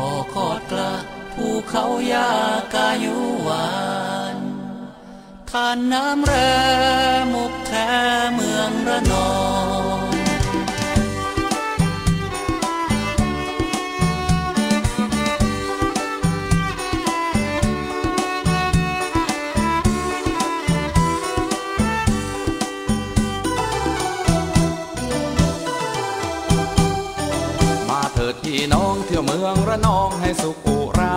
ขอคอดกระภูเขายากายุวานทานน้ำแรมุกแท้เมืองระนองมาเถิดพี่น้อง ที่ยวเมืองระนองให้สุขุรา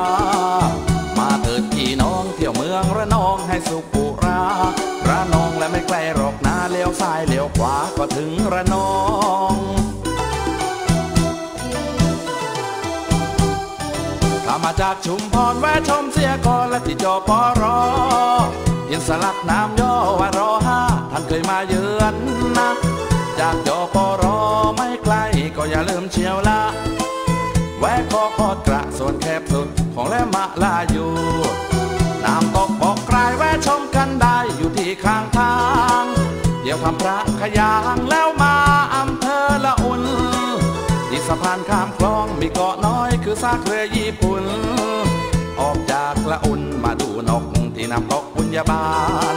มาเถิดพี่น้องเที่ยวเมืองระนองให้สุขุรา ระนองและไม่ไกลหรอกนะเลี้ยวซ้ายเลี้ยวขวาก็ถึงระนองถ้ามาจากชุมพรแวะชมเสียก่อนและที่จอปอรออินสลักน้ำย่อว่ารอห้าท่านเคยมาเยือนนะ จากจอปอรอไม่ไกลก็อย่าลืมเชียวละ แวะคอคอดกระส่วนแคบสุดของแลมะลาอยู่น้ำตกบอกกลายแวะชมกันได้อยู่ที่ข้างทาง เดี๋ยวทำพระขยางแล้วมาอำเภอละอุ่นที่สะพานข้ามคลองมีเกาะน้อยคือซากเรือญี่ปุ่น ออกจากละอุ่นมาดูนกที่น้ำตกบุญญาบาล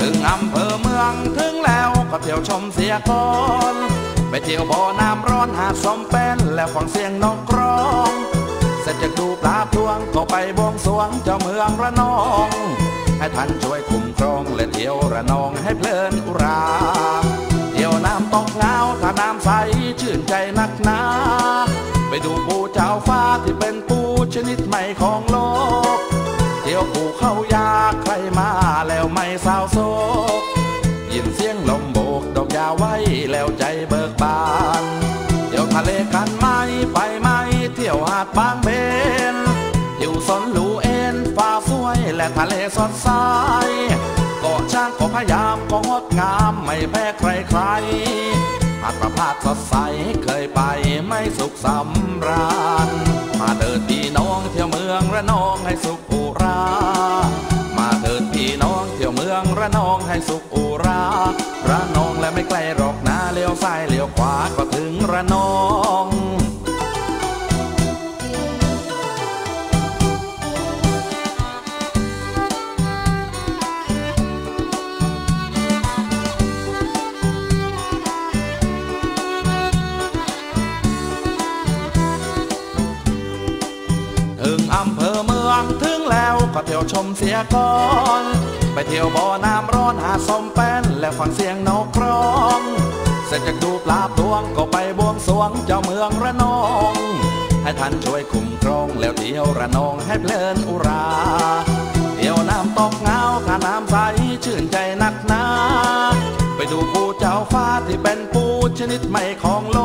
ถึงอำเภอเมืองถึงแล้วก็เที่ยวชมเสียก่อน ไปเที่ยวบ่อน้ำร้อนหาดสมเป็นแล้วฟังเสียงนกร้องเสร็จจากดูปลาพลวงก็ไปบวงสรวงเจ้าเมืองระนอง ให้ท่านช่วยคุ้มครองและเที่ยวระนองให้เพลินอุราเที่ยวน้ำตกเงาถ้าน้ำใสชื่นใจนักหนา ไปดูปูเจ้าฟ้าที่เป็น และทะเลสดใสเกาะช้างก็พยายามก็งดงามไม่แพ้ใครใครหาดประพาสสดใสเคยไปไม่สุขสำราญ มาเดินพี่น้องเที่ยวเมืองระนองให้สุขอุรา มาเถิดพี่น้องเที่ยวเมืองระนองให้สุขอุราระนองและไม่ไกลหรอกนะเลี้ยวซ้ายเลี้ยวขวาก็ถึงระนอง เภอเมืองถึงแล้วก็เที่ยวชมเสียก่อน ไปเที่ยวบ่อน้ำร้อนหาสมแป้นและฟังเสียงนกร้อง เสร็จจากดูปลาพลวงก็ไปบวงสรวงเจ้าเมืองระนอง ให้ท่านช่วยคุ้มครองแล้วเที่ยวระนองให้เพลินอุราเที่ยวน้ำตกเงาถ้าน้ำใสชื่นใจนักหนาไปดูปูเจ้าฟ้าที่เป็นปูชนิดใหม่ของโล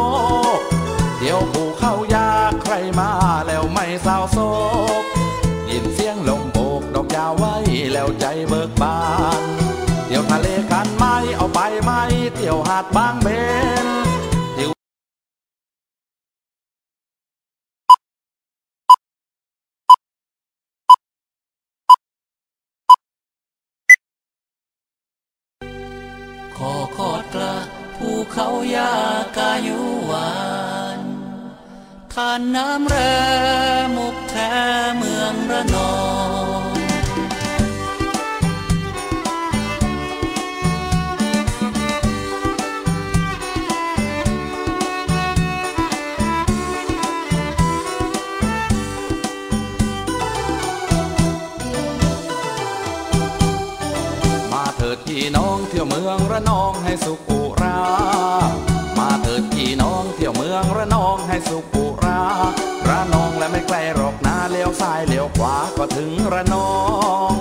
กเที่ยวภูเขายากใครมาแล้วไม่เศร้าโศก ยาวไว้แล้วใจเบิกบาน เที่ยวทะเลกันไหมเอาไปไหม เที่ยวหาดบางเบนขอคอดกระภูเขายากายุวานทานน้ำแรมุกแท้เมืองระนอง องเมืองระนองให้สุขุรา มาเถิดพี่น้องเที่ยวเมืองระนองให้สุขุรา ระนองและไม่ไกลหรอกนะเลี้ยวซ้ายเลี้ยวขวาก็ถึงระนอง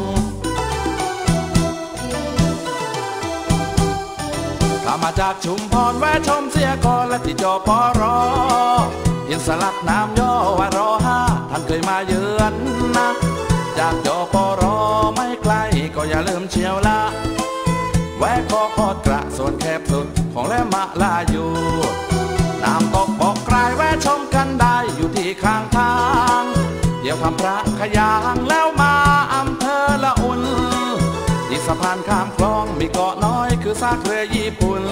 ถ้ามาจากชุมพรแวะชมเสียก่อนและที่จอปอรออินสลักน้ำย่อว่ารอห้าท่านเคยมาเยือนนะ จากจอปอรอไม่ไกลก็อย่าลืมเชียวละ แวะคอคอดกระส่วนแคบสุดของแลมะลาอยู่น้ำตกบอกกลายแวะชมกันได้อยู่ที่ข้างทาง เดี๋ยวทำพระขยางแล้วมาอำเภอละอุ่นที่สะพานข้ามคลองมีเกาะน้อยคือซากเรือญี่ปุ่น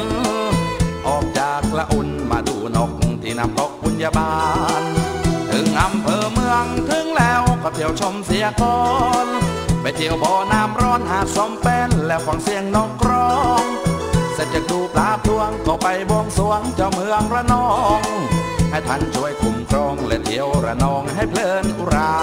ออกจากละอุ่นมาดูนกที่น้ำตกบุญญาบาล ถึงอำเภอเมืองถึงแล้วก็เสียก่อน เที่ยวบ่อน้ำร้อนหาดสมเป็นแล้วฟังเสียงนกร้องเสร็จจากดูปลาพลวงก็ไปบวงสวงเจ้าเมืองระนอง ให้ท่านช่วยคุ้มครองและเที่ยวระนองให้เพลินอุรา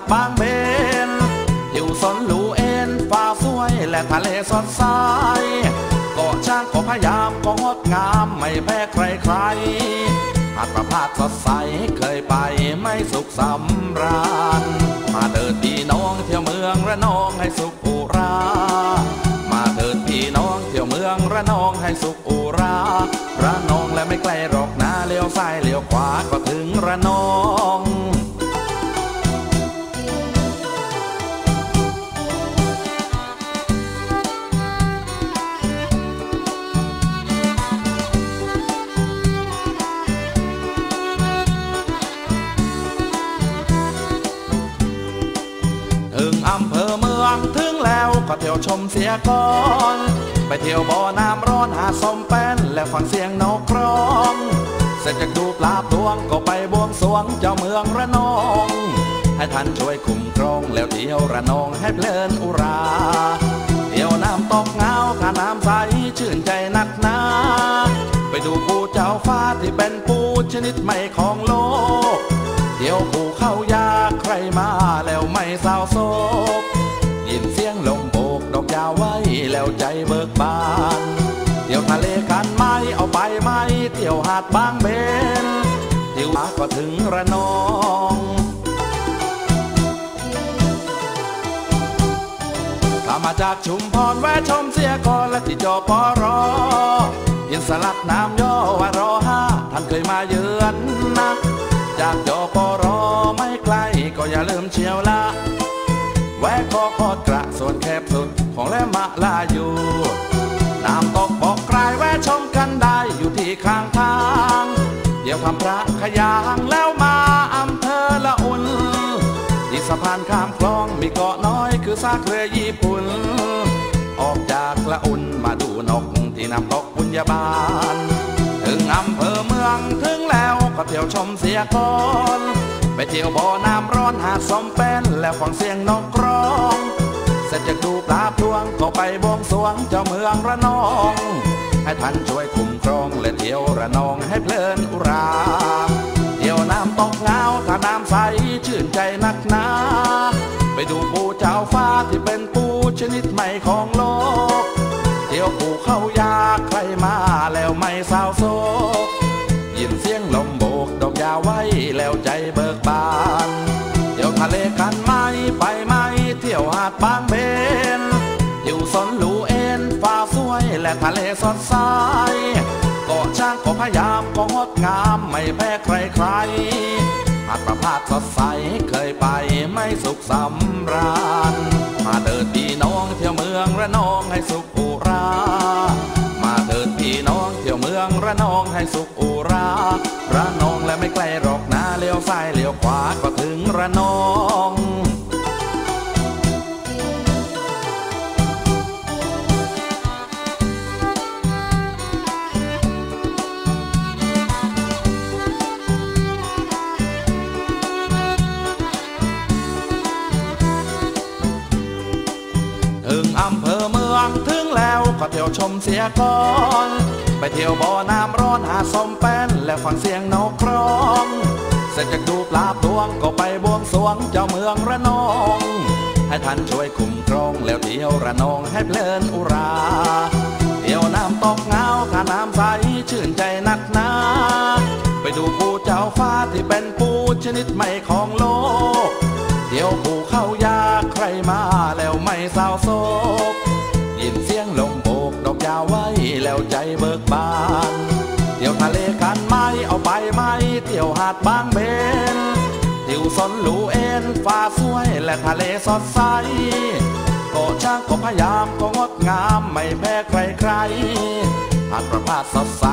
ากบางเบน อยู่สนหลูเอ็นฟ้าสวยและทะเลสดใสเกาะช้างก็พยายามก็งดงามไม่แพ้ใครใครหาดประพาสสดใสเคยไปไม่สุขสำราญ มาเดินพี่น้องเที่ยวเมืองระนองให้สุข ก็เที่ยวชมเสียก่อน ไปเที่ยวบ่อน้ำร้อนหาสมแป้นและฟังเสียงนกร้อง เสร็จจากดูปลาพลวงก็ไปบวงสรวงเจ้าเมืองระนอง ให้ท่านช่วยคุ้มครองแล้วเที่ยวระนองให้เพลินอุราเที่ยวน้ำตกเงาถ้าน้ำใสชื่นใจนักหนา ไปดูปูเจ้าฟ้าที่เป็นปูชนิดใหม่ของโลกาดบางเบนเที่ยวมาก็ถึงระนองถ้ามาจากชุมพรแวะชมเสียก่อนและที่จอปอรอ อินสลักน้ำย่อว่ารอห้าท่านเคยมาเยือนนะจากจอปอรอไม่ไกลก็อย่าลืมเชียวละ แวะคอคอดกระส่วนแคบสุดของแลมะลาอยู่ น้ำตกบอ เดี๋ยวทำพระขยางแล้วมาอำเภอละอุ่นที่สะพานข้ามคลองมีเกาะน้อยคือซากเรือญี่ปุ่น ออกจากละอุ่นมาดูนกที่นำตกบุญญาบาล ถึงอำเภอเมืองถึงแล้วก็เที่ยวชมเสียก่อนไปเที่ยวบ่อน้ำร้อนหาดสมเป็นแล้วฟังเสียงนกร้องเสร็จจากดูปลาพลวงก็ไปบวงสรวงเจ้าเมืองระนอง ให้ท่านช่วยคุ้มครองและเที่ยวระนองให้เพลินอุรา เที่ยวน้ำตกเงาถ้าน้ำใสชื่นใจนักหนาไปดูปูเจ้าฟ้าที่เป็นปูชนิดใหม่ของโลก เที่ยวปูเข้ายาใครมาแล้วไม่เศร้าโศกยินเสียงลมโบกดอกยาไว้แล้วใจเบิกบาน เที่ยวทะเลกันไหมไปไหมเที่ยวหาดบาง และทะเลสดใสเกาะช้างก็พยายามก็งดงามไม่แพ้ใครใครหาดประพาสสดใสเคยไปไม่สุขสำราญมาเดินพี่น้องเที่ยวเมืองระนองให้สุขอุรา มาเดินพี่น้องเที่ยวเมืองระนองให้สุขอุราระนองและไม่ไกลหรอกนะเลี้ยวซ้ายเลี้ยวขวาก็ถึงระนอง งแล้วก็เที่ยวชมเสียก่อน ไปเที่ยวบ่อน้ำร้อนหาสมแป้น และฟังเสียงนกร้อง เสร็จจากดูปลาพลวงก็ไปบวงสรวงเจ้าเมืองระนอง ให้ท่านช่วยคุ้มครองแล้วเที่ยวระนองให้เพลินอุราเที่ยวน้ำตกเงาถ้าน้ำใสชื่นใจนักหนาไปดูปูเจ้าฟ้าที่เป็นปูชนิดใหม่ของโลกเที่ยวภูเข้ายาใครมาแล้วไม่เศร้าโศก อกยาวไว้แล้วใจเบิกบาน เที่ยวทะเลกันไหมเอาไปไหมเที่ยวหาดบางเบนเที่ยวสนหลูเอ็นฟ้าสวยและทะเลสดใสเกาะช้างก็พยายามก็งดงามไม่แพ้ใครใครหาดประพาสสดใส